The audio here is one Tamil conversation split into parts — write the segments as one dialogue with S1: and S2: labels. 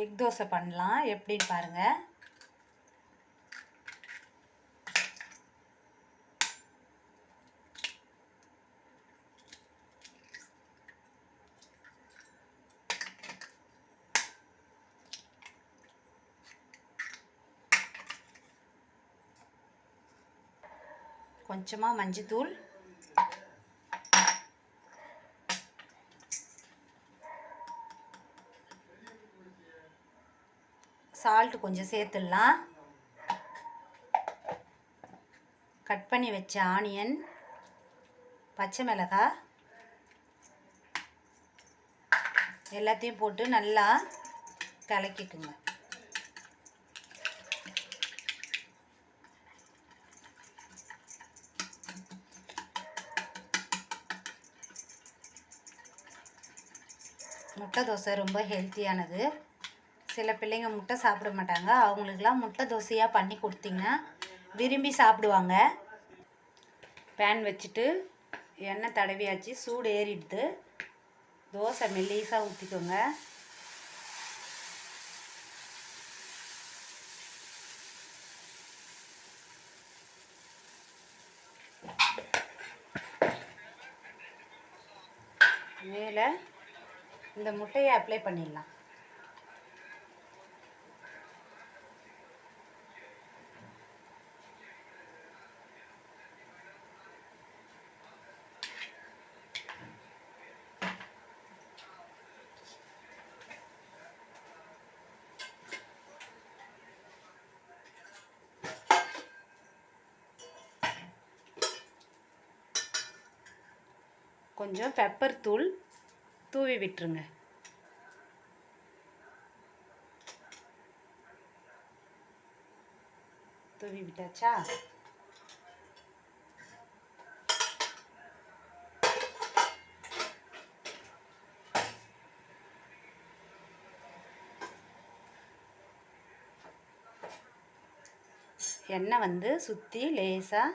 S1: எக் தோசை பண்ணலாம். எப்படின்னு பாருங்கள் கொஞ்சமாக மஞ்சத்தூள். சால்ட்டு கொஞ்சம் சேர்த்துடலாம். கட் பண்ணி வச்ச ஆனியன் பச்சை மிளகாய் எல்லாத்தையும் போட்டு நல்லா கலக்கிக்குங்க. முட்டை தோசை ரொம்ப ஹெல்த்தியானது சில பிள்ளைங்க முட்டை சாப்பிட மாட்டாங்க. அவங்களுக்கெல்லாம் முட்டை தோசையாக பண்ணி கொடுத்தீங்கன்னா விரும்பி சாப்பிடுவாங்க. பேன் வச்சுட்டு எண்ணெய் தடவியாச்சு. சூடு ஏறிடுது. தோசை மெல்லீஸாக ஊற்றிக்கோங்க மேலே இந்த முட்டையை அப்ளை பண்ணிடலாம். கொஞ்சம் பெப்பர் தூள் தூவி விட்டுருங்க. தூவி விட்டாச்சா? எண்ணெய் வந்து சுற்றி லேசாக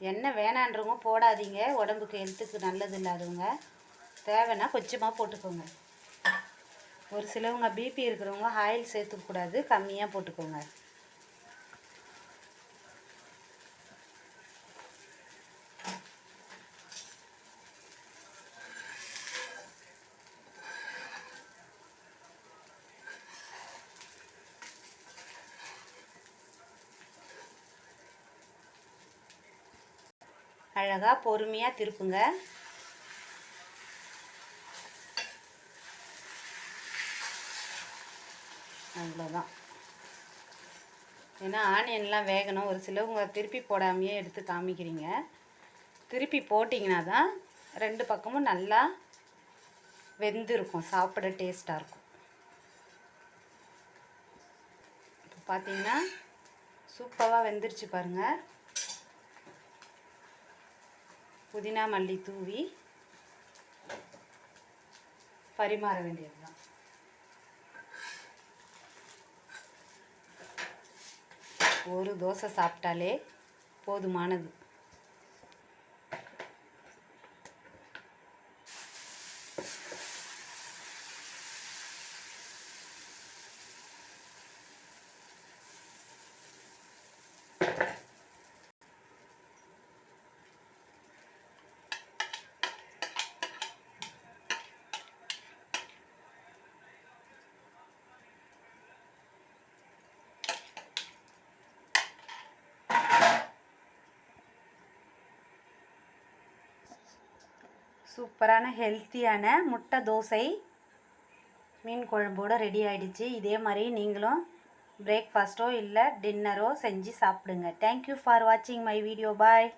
S1: எண்ணெய் வேணான்றவங்க போடாதீங்க. உடம்புக்கு ஹெல்த்துக்கு நல்லது இல்லாதவங்க தேவைன்னா கொஞ்சமாக போட்டுக்கோங்க. ஒரு சிலவங்க பிபி இருக்கிறவங்க ஆயில் சேர்த்துக்கூடாது கம்மியாக போட்டுக்கோங்க. அழகாக பொறுமையாக திருப்புங்க. அவ்வளோதான் ஏன்னா ஆனியன்லாம் வேகணும். ஒரு சிலவங்க திருப்பி போடாமையே எடுத்து காமிக்கிறீங்க. திருப்பி போட்டிங்கன்னா தான் ரெண்டு பக்கமும் நல்லா வெந்திருக்கும். சாப்பிட டேஸ்ட்டாக இருக்கும். இப்போ பார்த்தீங்கன்னா சூப்பராக வெந்துருச்சு பாருங்கள் புதினா மல்லி தூவி பரிமாற வேண்டியது தான் ஒரு தோசை சாப்பிட்டாலே போதுமானது. சூப்பரான ஹெல்த்தியான முட்டை தோசை மீன் குழம்போடு ரெடி ஆகிடுச்சு இதே மாதிரி நீங்களும் பிரேக்ஃபாஸ்ட்டோ இல்லை டின்னரோ செஞ்சு சாப்பிடுங்க. தேங்க்யூ ஃபார் வாட்சிங் மை வீடியோ பாய்